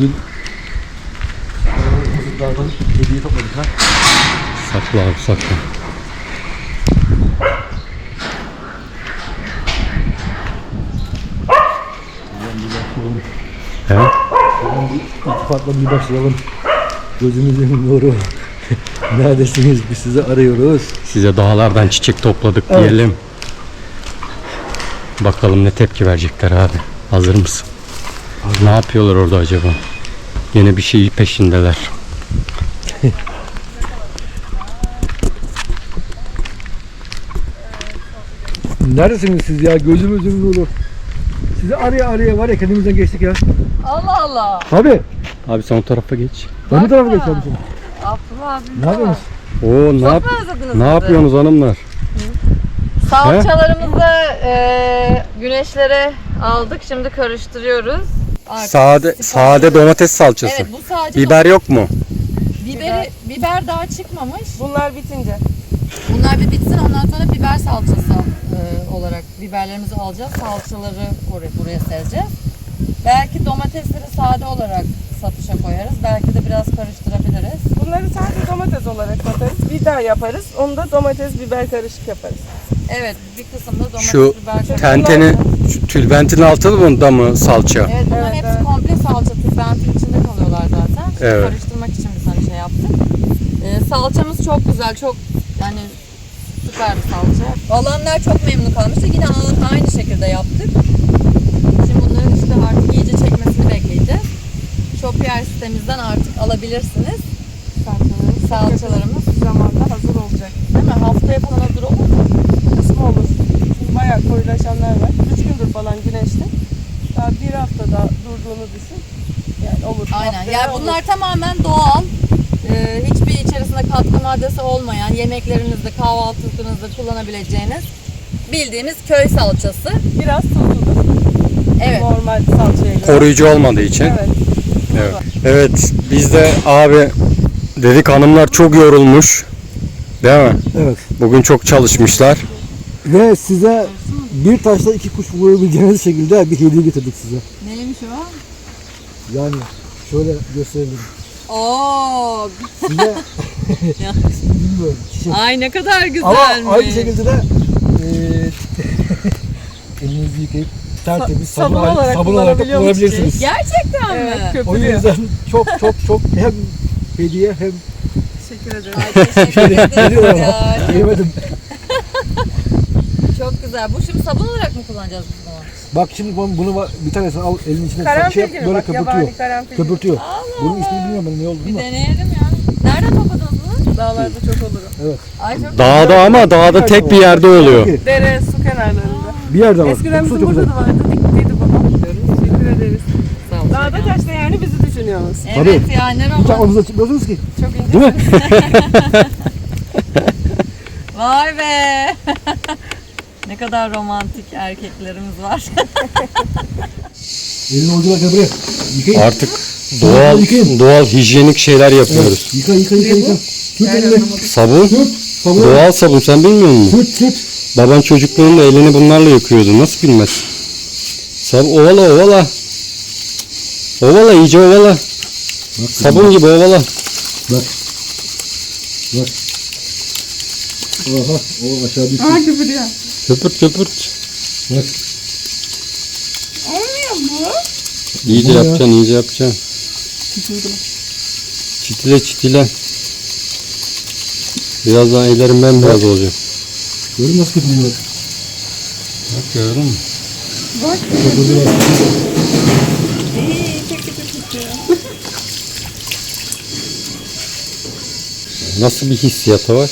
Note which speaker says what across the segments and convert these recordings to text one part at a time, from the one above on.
Speaker 1: Bugün çocuklardan hediye topladık ha.
Speaker 2: Sakla abi sakla. He?
Speaker 1: İltifatla bir başlayalım. Gözümüzün nuru. Neredesiniz? Biz sizi arıyoruz.
Speaker 2: Size dağlardan çiçek topladık
Speaker 1: Evet.
Speaker 2: diyelim. Bakalım ne tepki verecekler abi. Hazır mısın? Ne yapıyorlar orada acaba? Yine bir şey peşindeler.
Speaker 1: Neredesiniz siz ya? Gözümüzün nuru. Sizi araya araya var ya kendimizden geçtik ya.
Speaker 3: Allah Allah.
Speaker 1: Tabii.
Speaker 2: Abi sen o tarafa geç.
Speaker 1: Ben bu tarafa şimdi.
Speaker 3: Abdullah abi.
Speaker 1: Ne yapıyorsunuz?
Speaker 2: Oo ne, yap
Speaker 3: özlediniz
Speaker 2: ne
Speaker 3: bizi?
Speaker 2: yapıyorsunuz hanımlar?
Speaker 3: Salçalarımızı e, güneşlere aldık. Şimdi karıştırıyoruz. Artık
Speaker 2: Sade sade domates salçası.
Speaker 3: Evet bu sadece
Speaker 2: Biber yok mu?
Speaker 3: biberi, biber daha çıkmamış.
Speaker 4: Bunlar bitince.
Speaker 3: Bunlar bir bitsin ondan sonra biber salçası e, olarak biberlerimizi alacağız. Salçaları oraya, buraya sereceğiz. Belki domatesleri sade olarak satışa koyarız. Belki de biraz karıştırabiliriz.
Speaker 4: Bunları sadece domates olarak satarız. Bir daha yaparız. Onu da domates biber karışık yaparız.
Speaker 3: Evet bir kısımda domates
Speaker 2: Şu
Speaker 3: biber karışık.
Speaker 2: tentenin, şu tülbentin altında mı salça?
Speaker 3: Evet bunların
Speaker 4: Evet,
Speaker 3: hepsi
Speaker 4: evet.
Speaker 3: komple salça tüfentin içinde kalıyorlar zaten. Şimdi
Speaker 2: Evet.
Speaker 3: Karıştırmak için biz hani şey yaptık. Ee, salçamız çok güzel, çok yani süper bir salça. Alanlar çok memnun kalmıştı. Yine a- aynı şekilde yaptık. Şimdi bunların işte artık iyice çekmesini bekleyeceğiz. Shopier sitemizden artık alabilirsiniz.
Speaker 4: Salçalarımız. Zamanda hazır olacak.
Speaker 3: Değil mi? Haftaya falan hazır olur mu?
Speaker 4: Kısmı olur. Çünkü bayağı koyulaşanlar var. Üç gündür falan güneşte. Daha bir haftada durduğunu düşün. Yani olur.
Speaker 3: Aynen. Yani
Speaker 4: olur.
Speaker 3: bunlar tamamen doğal. Ee, hiçbir içerisinde katkı maddesi olmayan, yemeklerinizde, kahvaltınızda kullanabileceğiniz bildiğimiz köy salçası.
Speaker 4: Biraz tuzludur.
Speaker 3: Evet.
Speaker 4: Normal salçaya göre.
Speaker 2: Koruyucu olmadığı için.
Speaker 4: Evet.
Speaker 2: Evet. Evet biz de abi dedik hanımlar çok yorulmuş. Değil mi?
Speaker 1: Evet.
Speaker 2: Bugün çok çalışmışlar.
Speaker 1: Ve size bir taşla iki kuş vurabileceğiniz şekilde bir hediye getirdik size.
Speaker 3: Neymiş o?
Speaker 1: Yani şöyle gösterelim.
Speaker 3: Oo,
Speaker 1: Size
Speaker 3: Ya.
Speaker 1: bilmiyorum. Çiçek.
Speaker 3: ay ne kadar güzelmiş.
Speaker 1: Ama aynı şekilde de eee elinizi yıkayıp tertemiz
Speaker 4: Sa-
Speaker 1: sabun,
Speaker 4: sabun
Speaker 1: olarak, sabun olarak da kullanabilirsiniz.
Speaker 3: Gerçekten
Speaker 4: Evet,
Speaker 3: mi?
Speaker 1: O
Speaker 4: köpürüyor.
Speaker 1: yüzden çok çok çok hem hediye hem
Speaker 4: Teşekkür ederim.
Speaker 3: Ay teşekkür ederim ya.
Speaker 1: yemedim.
Speaker 3: Güzel. Bu şimdi sabun olarak mı kullanacağız biz bunu?
Speaker 1: Bak şimdi bunu, bunu bir tanesini al elin içine
Speaker 4: Karanfil
Speaker 1: şey yap,
Speaker 4: gibi
Speaker 1: böyle
Speaker 4: bak
Speaker 1: köpürtüyor.
Speaker 4: karanfil.
Speaker 1: Köpürtüyor.
Speaker 3: Allah
Speaker 1: Bunun ismini bilmiyorum ben ne oldu
Speaker 3: Bir
Speaker 1: değil mi?
Speaker 3: deneyelim ya. Nereden topladınız bunu?
Speaker 4: Dağlarda çok olur. o.
Speaker 3: Ay çok
Speaker 2: Dağda ama dağda tek bir yerde oluyor.
Speaker 4: Dere, su kenarlarında.
Speaker 1: Bir yerde var.
Speaker 4: Eskiden
Speaker 1: Su
Speaker 4: bizim
Speaker 1: çok
Speaker 4: burada
Speaker 1: güzel.
Speaker 4: da vardı. Diktiydi babam. Teşekkür ederiz.
Speaker 3: sağ olun.
Speaker 4: Dağda taşta yani bizi düşünüyorsunuz.
Speaker 3: Evet ya ne
Speaker 1: Hiç
Speaker 3: roman.
Speaker 1: aklınıza çıkmıyorsunuz ki.
Speaker 4: Çok ince.
Speaker 1: Değil mi?
Speaker 3: Vay be. ne kadar romantik erkeklerimiz var.
Speaker 1: Elini ucuna gel buraya. Yıkayın.
Speaker 2: Artık doğal doğal hijyenik şeyler yapıyoruz.
Speaker 1: Yıka yıka yıka yıka. Süt elini.
Speaker 2: Sabun,
Speaker 1: Süt. Sabun.
Speaker 2: doğal sabun sen bilmiyor musun?
Speaker 1: Süt süt.
Speaker 2: Baban çocukluğunda elini bunlarla yıkıyordu. Nasıl bilmez? Sab ovala ovala. Ovala iyice ovala. Sabun gibi ovala.
Speaker 1: Bak. Bak. Oha. O aşağı düştü.
Speaker 4: Aa köpürüyor.
Speaker 2: Köpürt köpürt.
Speaker 1: Bak.
Speaker 4: Olmuyor bu.
Speaker 2: İyice
Speaker 1: Bu ya.
Speaker 2: yapacaksın, iyice yapacaksın. Çitile çitile. Birazdan ellerim bembeyaz olacak.
Speaker 1: Görün nasıl köpürüyor.
Speaker 2: Bak gördün mü?
Speaker 1: Köpürdü bak.
Speaker 4: İyi çok kötü tutuyor.
Speaker 2: Nasıl bir hissiyatı var?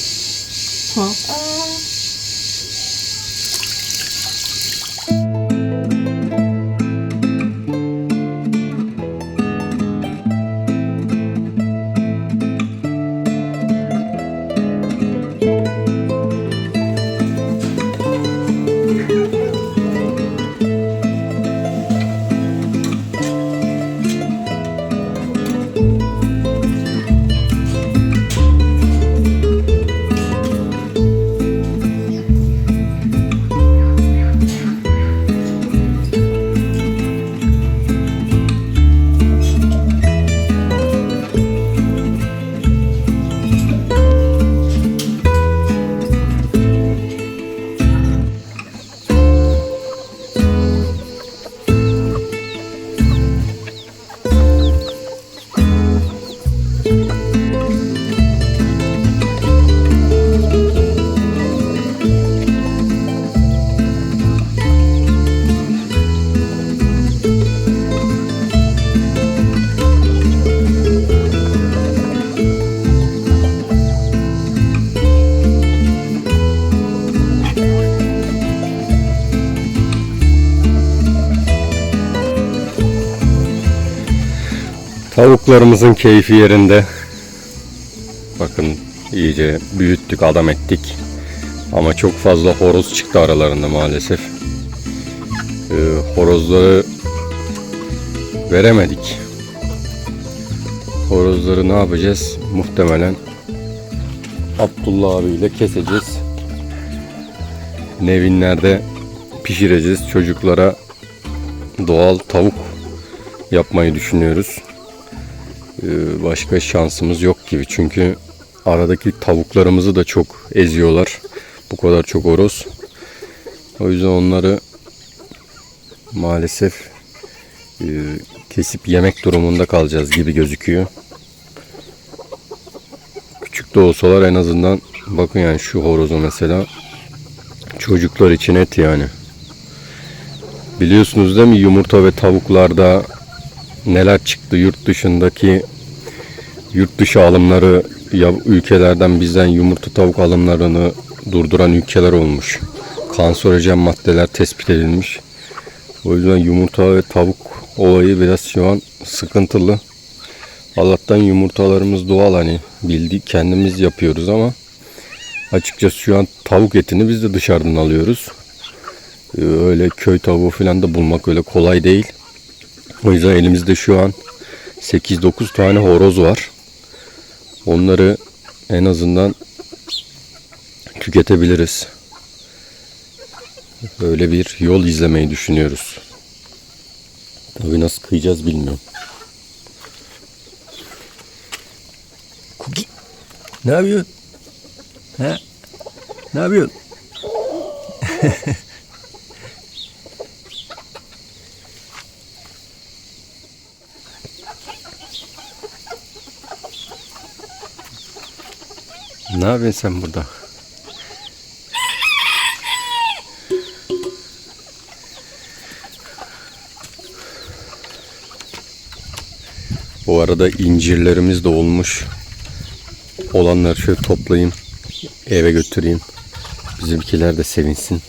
Speaker 5: Tavuklarımızın keyfi yerinde. Bakın iyice büyüttük, adam ettik. Ama çok fazla horoz çıktı aralarında maalesef. Ee, horozları veremedik. Horozları ne yapacağız? Muhtemelen Abdullah abiyle keseceğiz. Nevinlerde pişireceğiz. Çocuklara doğal tavuk yapmayı düşünüyoruz. Ee, başka şansımız yok gibi. Çünkü aradaki tavuklarımızı da çok eziyorlar. Bu kadar çok horoz. O yüzden onları maalesef e, kesip yemek durumunda kalacağız gibi gözüküyor. Küçük de olsalar en azından bakın yani şu horozu mesela çocuklar için et yani. Biliyorsunuz değil mi yumurta ve tavuklarda neler çıktı yurt dışındaki yurt dışı alımları ya ülkelerden bizden yumurta tavuk alımlarını durduran ülkeler olmuş. Kanserojen maddeler tespit edilmiş. O yüzden yumurta ve tavuk olayı biraz şu an sıkıntılı. Allah'tan yumurtalarımız doğal hani bildik kendimiz yapıyoruz ama açıkçası şu an tavuk etini biz de dışarıdan alıyoruz. Ee, Öyle köy tavuğu falan da bulmak öyle kolay değil. O yüzden elimizde şu an 8-9 tane horoz var. Onları en azından tüketebiliriz. Öyle bir yol izlemeyi düşünüyoruz. Tabii nasıl kıyacağız bilmiyorum. Cookie. Ne yapıyorsun? He? Ne yapıyorsun? ne yapıyorsun sen burada? Bu arada incirlerimiz de olmuş. Olanları şöyle toplayayım. Eve götüreyim. Bizimkiler de sevinsin.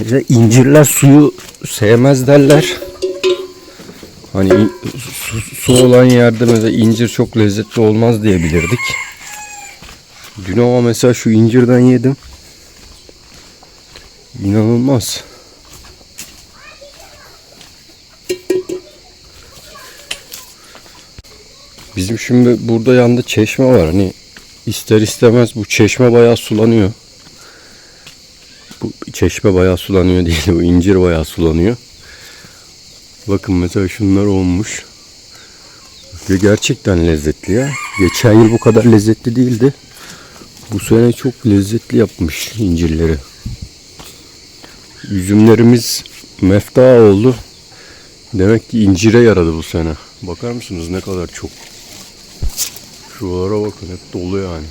Speaker 5: Mesela incirler suyu sevmez derler. Hani su, olan yerde mesela incir çok lezzetli olmaz diye bilirdik. Dün ama mesela şu incirden yedim. İnanılmaz. Bizim şimdi burada yanında çeşme var. Hani ister istemez bu çeşme bayağı sulanıyor. Bu çeşme bayağı sulanıyor değil. Bu incir bayağı sulanıyor. Bakın mesela şunlar olmuş. Ve gerçekten lezzetli ya. Geçen yıl bu kadar lezzetli değildi. Bu sene çok lezzetli yapmış incirleri. Üzümlerimiz mefta oldu. Demek ki incire yaradı bu sene. Bakar mısınız ne kadar çok. Şuralara bakın hep dolu yani.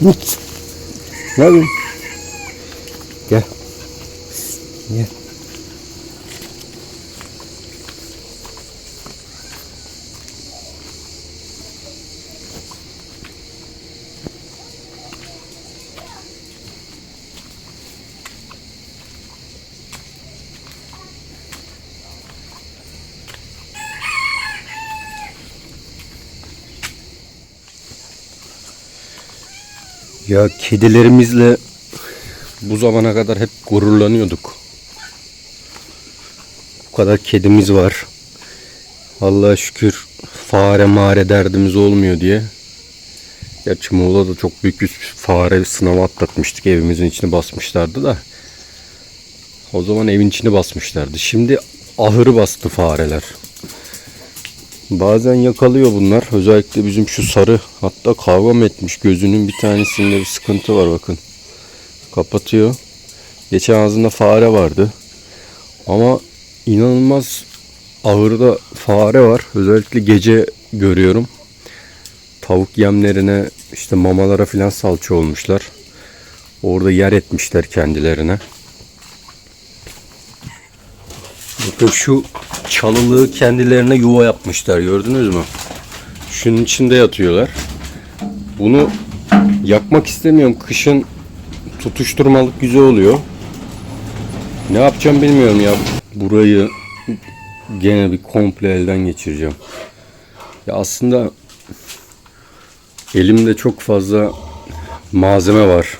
Speaker 5: Yapıyorsun? Gel. Gel. Ya kedilerimizle bu zamana kadar hep gururlanıyorduk. Bu kadar kedimiz var. Allah'a şükür fare mare derdimiz olmuyor diye. Gerçi Muğla'da çok büyük bir fare sınavı atlatmıştık. Evimizin içine basmışlardı da. O zaman evin içine basmışlardı. Şimdi ahırı bastı fareler. Bazen yakalıyor bunlar. Özellikle bizim şu sarı hatta kavga mı etmiş gözünün bir tanesinde bir sıkıntı var bakın. Kapatıyor. Geçen ağzında fare vardı. Ama inanılmaz ahırda fare var. Özellikle gece görüyorum. Tavuk yemlerine işte mamalara filan salça olmuşlar. Orada yer etmişler kendilerine. Bakın şu çalılığı kendilerine yuva yapmışlar gördünüz mü? Şunun içinde yatıyorlar. Bunu yakmak istemiyorum. Kışın tutuşturmalık güzel oluyor. Ne yapacağım bilmiyorum ya. Burayı gene bir komple elden geçireceğim. Ya aslında elimde çok fazla malzeme var.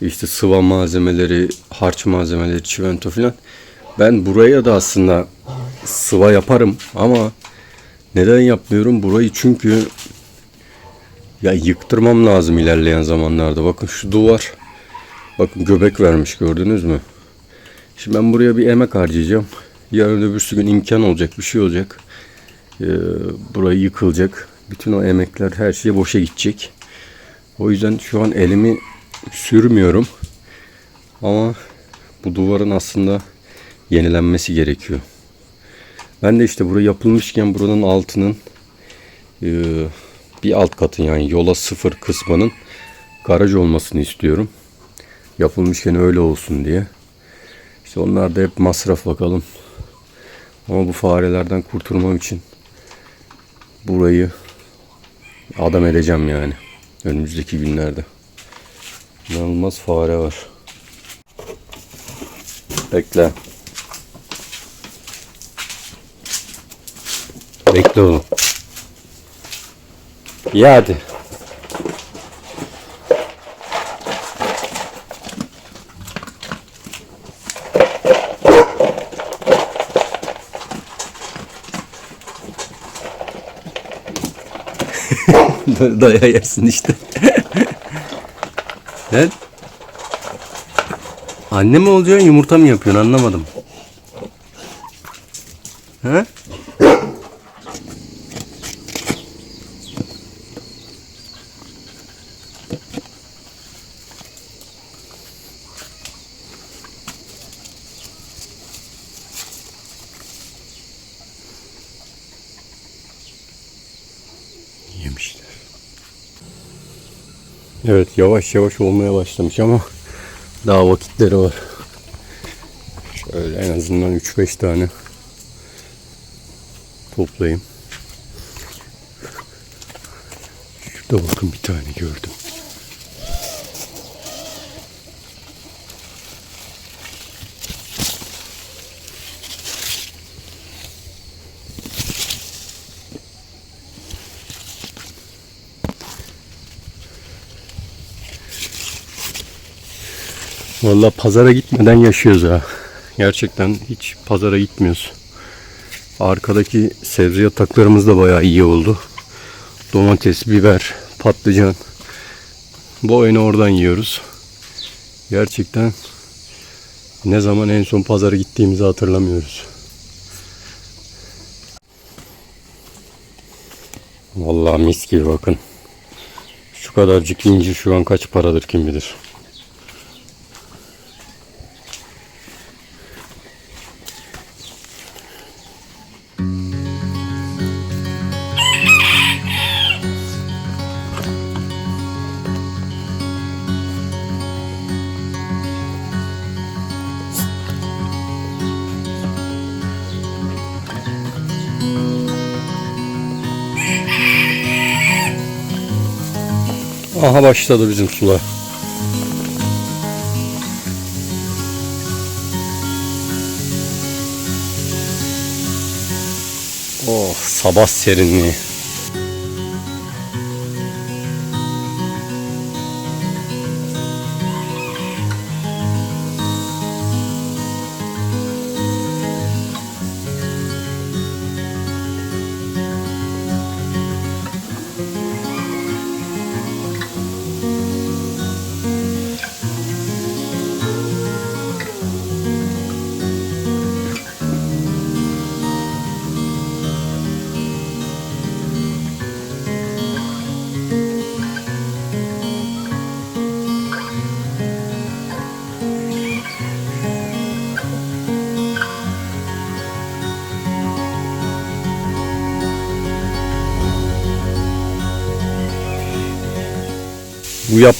Speaker 5: İşte sıva malzemeleri, harç malzemeleri, çimento falan. Ben buraya da aslında sıva yaparım ama neden yapmıyorum? Burayı çünkü ya yıktırmam lazım ilerleyen zamanlarda. Bakın şu duvar. Bakın göbek vermiş gördünüz mü? Şimdi ben buraya bir emek harcayacağım. Yarın öbürsü gün imkan olacak, bir şey olacak. Ee, burayı yıkılacak. Bütün o emekler, her şey boşa gidecek. O yüzden şu an elimi sürmüyorum. Ama bu duvarın aslında yenilenmesi gerekiyor. Ben de işte buraya yapılmışken buranın altının e, bir alt katı yani yola sıfır kısmının garaj olmasını istiyorum. Yapılmışken öyle olsun diye. İşte onlar da hep masraf bakalım. Ama bu farelerden kurtulmam için burayı adam edeceğim yani. Önümüzdeki günlerde. İnanılmaz fare var. Bekle. Bekle oğlum. Ya hadi. Daya yersin işte. Lan. Anne mi olacaksın yumurta mı yapıyorsun anlamadım. Evet yavaş yavaş olmaya başlamış ama daha vakitleri var. Şöyle en azından 3-5 tane toplayayım. Şurada bakın bir tane gördüm. Vallahi pazara gitmeden yaşıyoruz ha. Gerçekten hiç pazara gitmiyoruz. Arkadaki sebze yataklarımız da bayağı iyi oldu. Domates, biber, patlıcan. Bu oyunu oradan yiyoruz. Gerçekten ne zaman en son pazara gittiğimizi hatırlamıyoruz. Vallahi mis gibi bakın. Şu kadarcık incir şu an kaç paradır kim bilir. Başladı bizim sular. Oh sabah serinliği.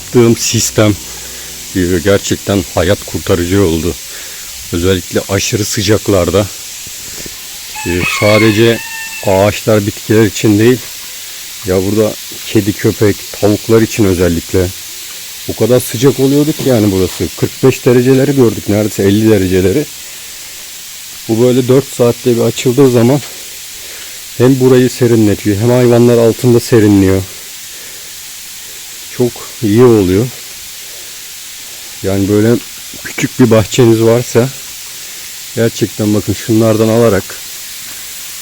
Speaker 5: Yaptığım sistem gerçekten hayat kurtarıcı oldu. Özellikle aşırı sıcaklarda Ee, sadece ağaçlar, bitkiler için değil. Ya burada kedi, köpek, tavuklar için özellikle. O kadar sıcak oluyordu ki yani burası. 45 dereceleri gördük neredeyse 50 dereceleri. Bu böyle 4 saatte bir açıldığı zaman hem burayı serinletiyor hem hayvanlar altında serinliyor. Çok iyi oluyor. Yani böyle küçük bir bahçeniz varsa gerçekten bakın şunlardan alarak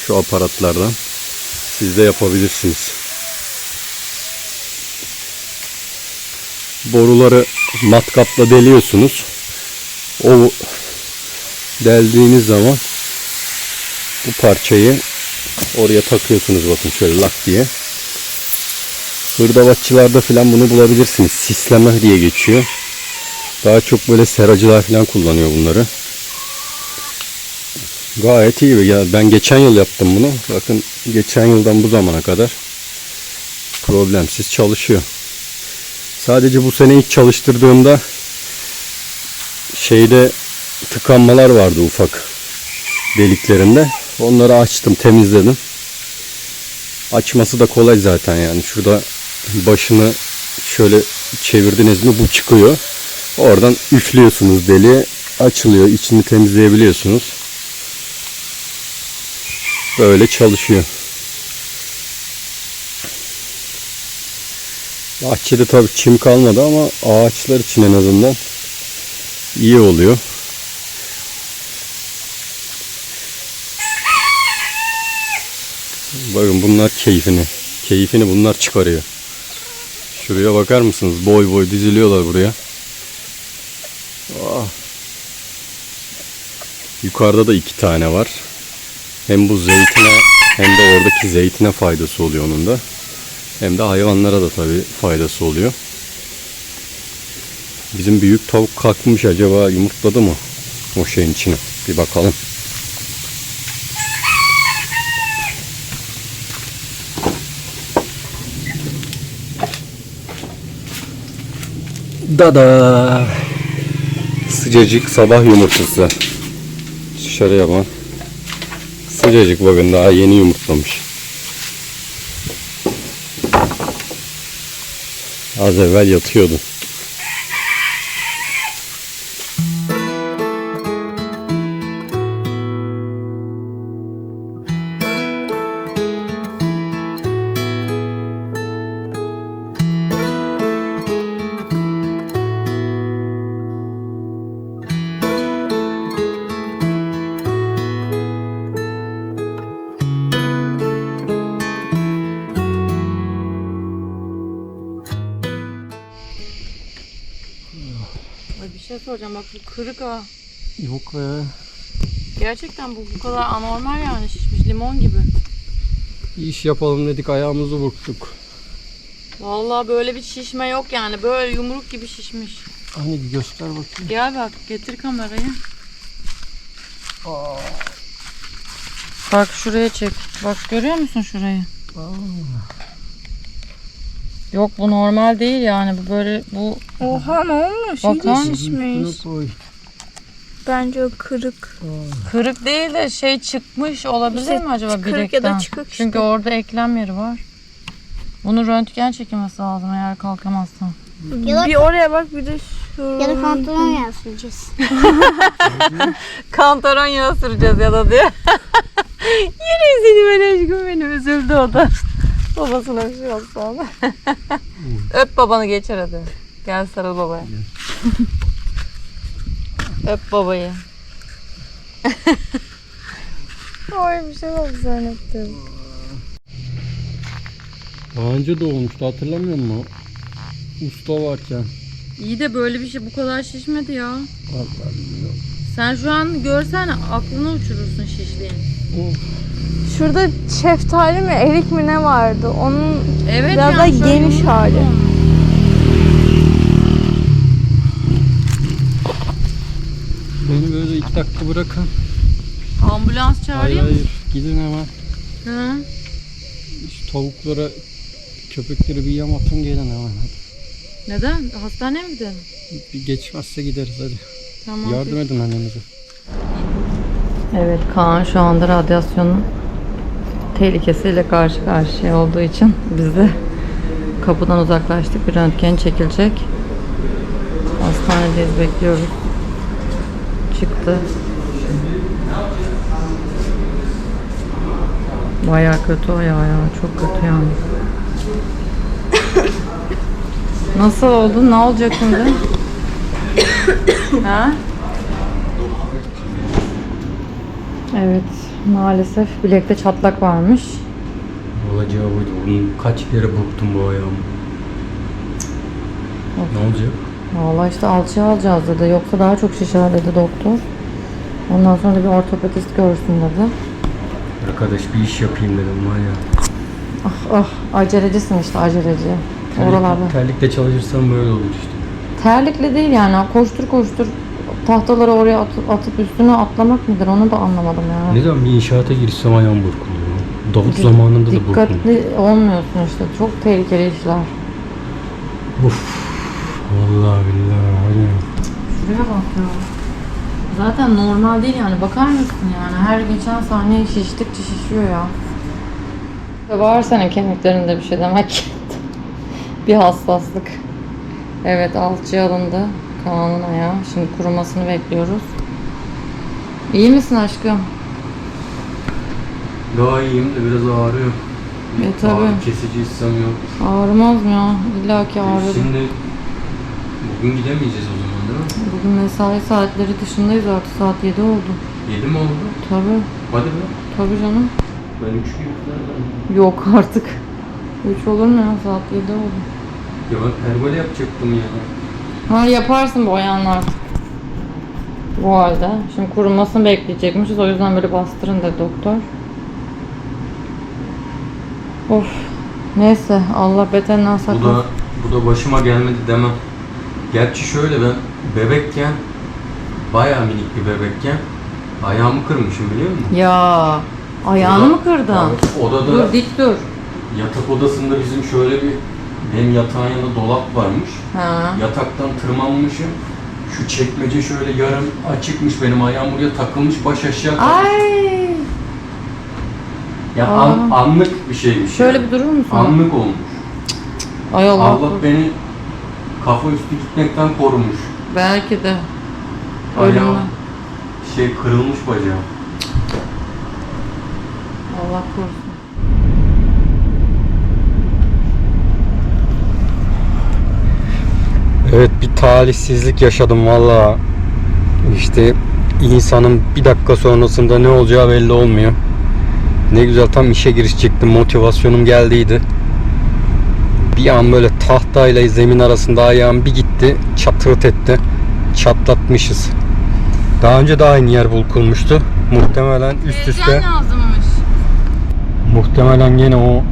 Speaker 5: şu aparatlardan siz de yapabilirsiniz. Boruları matkapla deliyorsunuz. O deldiğiniz zaman bu parçayı oraya takıyorsunuz bakın şöyle lak diye. Hırdavatçılarda falan bunu bulabilirsiniz. Sisleme diye geçiyor. Daha çok böyle seracılar falan kullanıyor bunları. Gayet iyi. Ya ben geçen yıl yaptım bunu. Bakın geçen yıldan bu zamana kadar problemsiz çalışıyor. Sadece bu sene ilk çalıştırdığımda şeyde tıkanmalar vardı ufak deliklerinde. Onları açtım, temizledim. Açması da kolay zaten yani. Şurada başını şöyle çevirdiniz mi bu çıkıyor. Oradan üflüyorsunuz deliğe açılıyor. İçini temizleyebiliyorsunuz. Böyle çalışıyor. Bahçede tabii çim kalmadı ama ağaçlar için en azından iyi oluyor. Bakın bunlar keyfini. Keyfini bunlar çıkarıyor. Şuraya bakar mısınız? Boy boy diziliyorlar buraya. Ah. Yukarıda da iki tane var. Hem bu zeytine hem de oradaki zeytine faydası oluyor onun da. Hem de hayvanlara da tabii faydası oluyor. Bizim büyük tavuk kalkmış acaba yumurtladı mı o şeyin içine? Bir bakalım. Dada. Sıcacık sabah yumurtası. Dışarıya bak. Sıcacık bakın daha yeni yumurtlamış. Az evvel yatıyordu.
Speaker 1: İş yapalım dedik ayağımızı burktuk.
Speaker 3: Vallahi böyle bir şişme yok yani böyle yumruk gibi şişmiş.
Speaker 1: Hani bir göster bakayım.
Speaker 3: Gel bak getir kamerayı. Bak şuraya çek. Bak görüyor musun şurayı? Yok bu normal değil yani bu böyle bu
Speaker 4: Oha ne olmuş?
Speaker 3: Bakar mısın?
Speaker 4: şişmiş.
Speaker 1: koy.
Speaker 4: Bence o kırık.
Speaker 3: kırık değil de şey çıkmış olabilir
Speaker 4: İşte
Speaker 3: mi acaba
Speaker 4: kırık ya da
Speaker 3: bilekten?
Speaker 4: çıkık işte.
Speaker 3: Çünkü orada eklem yeri var. Bunu röntgen çekilmesi lazım eğer kalkamazsan.
Speaker 6: Ya da-
Speaker 4: Bir oraya bak bir de şu.
Speaker 6: Ya da pantolon yansıyacağız.
Speaker 3: Kantaron yağı süreceğiz ya da diye. Yine seni ben aşkım benim üzüldü o da. Babasına bir şey oldu sonra. Öp babanı geçer hadi. Gel sarıl babaya. Öp babayı. Ay bir şey oldu zannettim.
Speaker 1: Daha önce de olmuştu hatırlamıyor musun? Usta varken.
Speaker 3: İyi de böyle bir şey bu kadar şişmedi ya.
Speaker 1: Vallahi bilmiyorum.
Speaker 3: Sen şu an görsen aklını uçurursun şişliğin.
Speaker 4: Şurada şeftali mi erik mi ne vardı? Onun
Speaker 3: Evet
Speaker 4: Biraz
Speaker 3: ya,
Speaker 4: da
Speaker 3: şöyle
Speaker 4: geniş hali.
Speaker 3: olmuş.
Speaker 1: Beni böyle iki dakika bırakın.
Speaker 3: Ambulans
Speaker 1: Hayır
Speaker 3: çağırayım mı?
Speaker 1: hayır gidin hemen.
Speaker 3: Hı.
Speaker 1: Şu tavuklara köpekleri bir yem atın gelin hemen. Hadi.
Speaker 3: Neden? Hastaneye mi gidelim?
Speaker 1: Bir geçmezse gideriz hadi.
Speaker 3: Tamam.
Speaker 1: Yardım edin annenize.
Speaker 3: Evet Kaan şu anda radyasyonun tehlikesiyle karşı karşıya olduğu için biz de kapıdan uzaklaştık. Bir röntgen çekilecek. Hastanedeyiz bekliyoruz. Çıktı. Bayağı kötü o ya ya. Çok kötü yani. Nasıl oldu? Ne olacak şimdi? ha? Evet, maalesef bilekte çatlak varmış.
Speaker 2: Olacağı buydu. Kaç kere burktum bu ayağımı. Ne olacak?
Speaker 3: Vallahi işte alçıya alacağız dedi. Yoksa daha çok şişer dedi doktor. Ondan sonra da bir ortopedist görsün dedi.
Speaker 2: Arkadaş bir iş yapayım dedim var ya.
Speaker 3: Ah ah acelecisin işte aceleci. Oralarda.
Speaker 2: Terlik, terlikle çalışırsam böyle olur işte.
Speaker 3: Terlikle değil yani koştur koştur tahtaları oraya atıp, atıp üstüne atlamak mıdır onu da anlamadım yani.
Speaker 2: Ne zaman bir inşaata girsem ayağım burkuluyor. Davut zamanında da burkuluyor.
Speaker 3: Dikkatli olmuyorsun işte. Çok tehlikeli işler.
Speaker 2: Uf. Vallahi billahi ya.
Speaker 3: Şuraya bak ya. Zaten normal değil yani. Bakar mısın yani? Her geçen saniye şiştikçe şişiyor ya. Var senin kemiklerinde bir şey demek ki. bir hassaslık. Evet alçıya alındı. Kaan'ın ayağı. Şimdi kurumasını bekliyoruz. İyi misin aşkım?
Speaker 2: Daha iyiyim de biraz ağrıyor.
Speaker 3: E, tabii.
Speaker 2: Ağrı kesici hissem yok.
Speaker 3: Ağrımaz mı ya? İlla ki ağrır.
Speaker 2: Şimdi bugün gidemeyeceğiz o zaman değil mi?
Speaker 3: Bugün mesai saatleri dışındayız artık. Saat 7 oldu.
Speaker 2: 7 mi oldu?
Speaker 3: Tabii.
Speaker 2: Hadi be.
Speaker 3: Tabii canım.
Speaker 2: Ben 3 gün nereden?
Speaker 3: Yok artık. 3 olur mu ya? Saat 7 oldu.
Speaker 2: Ya ben pergole yapacaktım ya.
Speaker 3: Ha yaparsın bu ayağını artık. Bu halde. Şimdi kurumasını bekleyecekmişiz. O yüzden böyle bastırın dedi doktor. Of. Neyse Allah beterinden
Speaker 2: Bu
Speaker 3: saklasın.
Speaker 2: da, bu da başıma gelmedi demem. Gerçi şöyle ben bebekken bayağı minik bir bebekken ayağımı kırmışım biliyor musun?
Speaker 3: Ya ayağını
Speaker 2: Oda-
Speaker 3: mı kırdın?
Speaker 2: Evet, Odada
Speaker 3: Dur dik dur.
Speaker 2: yatak odasında bizim şöyle bir benim yatağın yanında dolap varmış.
Speaker 3: Ha.
Speaker 2: Yataktan tırmanmışım. Şu çekmece şöyle yarım açıkmış benim ayağım buraya takılmış baş aşağı kalmış.
Speaker 3: Ay.
Speaker 2: Ya
Speaker 3: Aa.
Speaker 2: an- anlık bir şeymiş.
Speaker 3: Şöyle
Speaker 2: yani.
Speaker 3: bir durur musun?
Speaker 2: Anlık olmuş.
Speaker 3: Ay Allah.
Speaker 2: Allah beni kafa üstü gitmekten korumuş.
Speaker 3: Belki de.
Speaker 2: Ayağım
Speaker 3: Ölümden.
Speaker 2: şey kırılmış bacağım.
Speaker 3: Allah korusun.
Speaker 2: Evet bir talihsizlik yaşadım valla. İşte insanın bir dakika sonrasında ne olacağı belli olmuyor. Ne güzel tam işe girişecektim. Motivasyonum geldiydi. Bir an böyle tahtayla zemin arasında ayağım bir gitti. Çatırt etti. Çatlatmışız. Daha önce de aynı yer bulkulmuştu. Muhtemelen üst üste. Muhtemelen gene o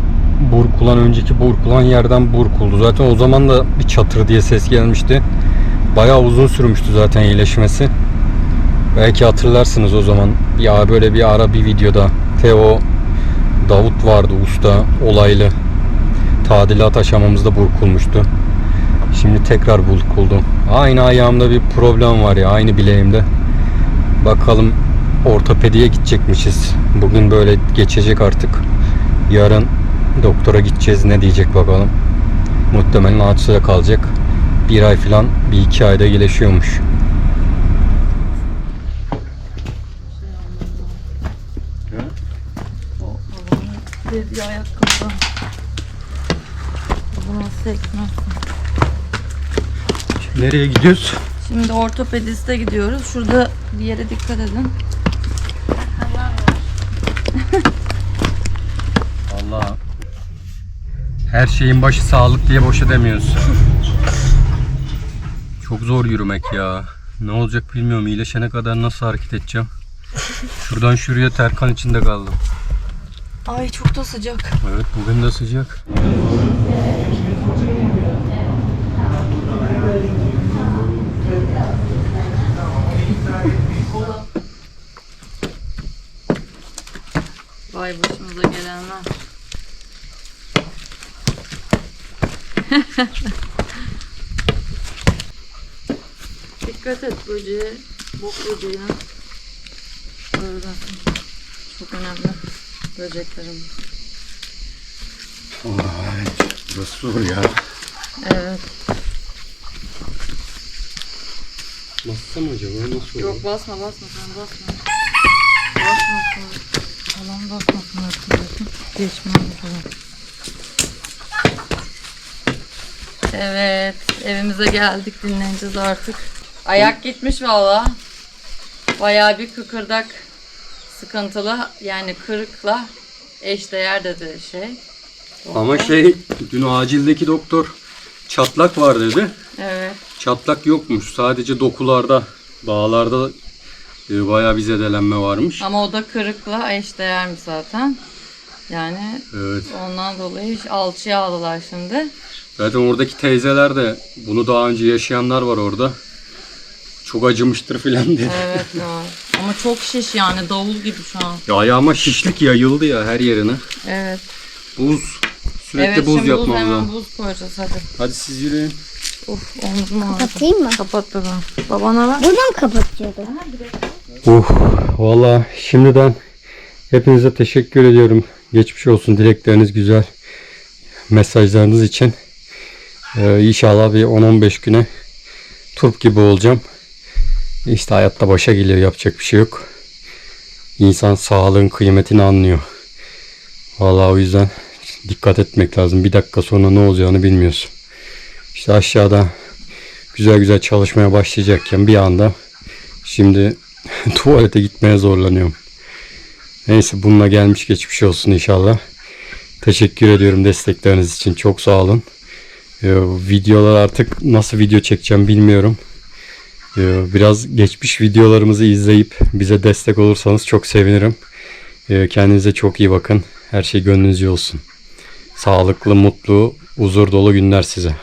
Speaker 2: burkulan önceki burkulan yerden burkuldu. Zaten o zaman da bir çatır diye ses gelmişti. Bayağı uzun sürmüştü zaten iyileşmesi. Belki hatırlarsınız o zaman. Ya böyle bir ara bir videoda Teo Davut vardı usta olaylı. Tadilat aşamamızda burkulmuştu. Şimdi tekrar burkuldu. Aynı ayağımda bir problem var ya aynı bileğimde. Bakalım ortopediye gidecekmişiz. Bugün böyle geçecek artık. Yarın doktora gideceğiz ne diyecek bakalım. Muhtemelen ağaçta kalacak. Bir ay falan bir iki ayda iyileşiyormuş.
Speaker 3: Dedi ayakkabı. Nasıl ekmek?
Speaker 2: Nereye gidiyoruz?
Speaker 3: Şimdi ortopediste gidiyoruz. Şurada bir yere dikkat edin.
Speaker 2: Allah. Her şeyin başı sağlık diye boşa demiyoruz. Çok zor yürümek ya. Ne olacak bilmiyorum. İyileşene kadar nasıl hareket edeceğim. Şuradan şuraya terkan içinde kaldım.
Speaker 3: Ay çok da sıcak.
Speaker 2: Evet bugün de sıcak.
Speaker 3: Vay başımıza gelenler. Dikkat et böceğe. Bok böceğine. Böyle. Çok önemli böceklerimiz.
Speaker 2: Burası zor ya.
Speaker 3: Evet.
Speaker 2: Bassam acaba nasıl
Speaker 3: Yok basma basma sen basma. Basmasın. Falan basmasın hatırlıyorsun. Geçmem falan. Evet evimize geldik dinleneceğiz artık. Ayak gitmiş valla. Bayağı bir kıkırdak sıkıntılı yani kırıkla eşdeğer dedi şey.
Speaker 2: Ama şey dün acildeki doktor çatlak var dedi.
Speaker 3: Evet.
Speaker 2: Çatlak yokmuş. Sadece dokularda, bağlarda e, bayağı bir zedelenme varmış.
Speaker 3: Ama o da kırıkla eşdeğermiş zaten. Yani
Speaker 2: Evet.
Speaker 3: ondan dolayı alçıya aldılar şimdi.
Speaker 2: Zaten oradaki teyzeler de bunu daha önce yaşayanlar var orada. Çok acımıştır filan dedi.
Speaker 3: Evet var. Ama çok şiş yani davul gibi şu an.
Speaker 2: Ya ayağıma şişlik yayıldı ya her yerine.
Speaker 3: Evet.
Speaker 2: Buz. Sürekli
Speaker 3: evet
Speaker 2: buz
Speaker 3: şimdi buz
Speaker 2: yapmamız
Speaker 3: hemen
Speaker 2: lazım.
Speaker 3: buz koyacağız hadi.
Speaker 2: Hadi siz yürüyün.
Speaker 3: Uf omzum ağrıdı.
Speaker 6: Kapatayım mı?
Speaker 3: Kapat bebeğim. Babana ver.
Speaker 6: Buradan kapatıyordum.
Speaker 2: Uh, valla şimdiden hepinize teşekkür ediyorum. Geçmiş olsun dilekleriniz güzel. Mesajlarınız için. Ee, inşallah bir 10-15 güne turp gibi olacağım. İşte hayatta başa geliyor yapacak bir şey yok. İnsan sağlığın kıymetini anlıyor. Valla o yüzden dikkat etmek lazım. Bir dakika sonra ne olacağını bilmiyorsun. İşte aşağıda güzel güzel çalışmaya başlayacakken bir anda şimdi tuvalete gitmeye zorlanıyorum. Neyse bununla gelmiş geçmiş olsun inşallah. Teşekkür ediyorum destekleriniz için. Çok sağ olun. Ee, videolar artık nasıl video çekeceğim bilmiyorum. Ee, biraz geçmiş videolarımızı izleyip bize destek olursanız çok sevinirim. Ee, kendinize çok iyi bakın. Her şey gönlünüzce olsun. Sağlıklı, mutlu, huzur dolu günler size.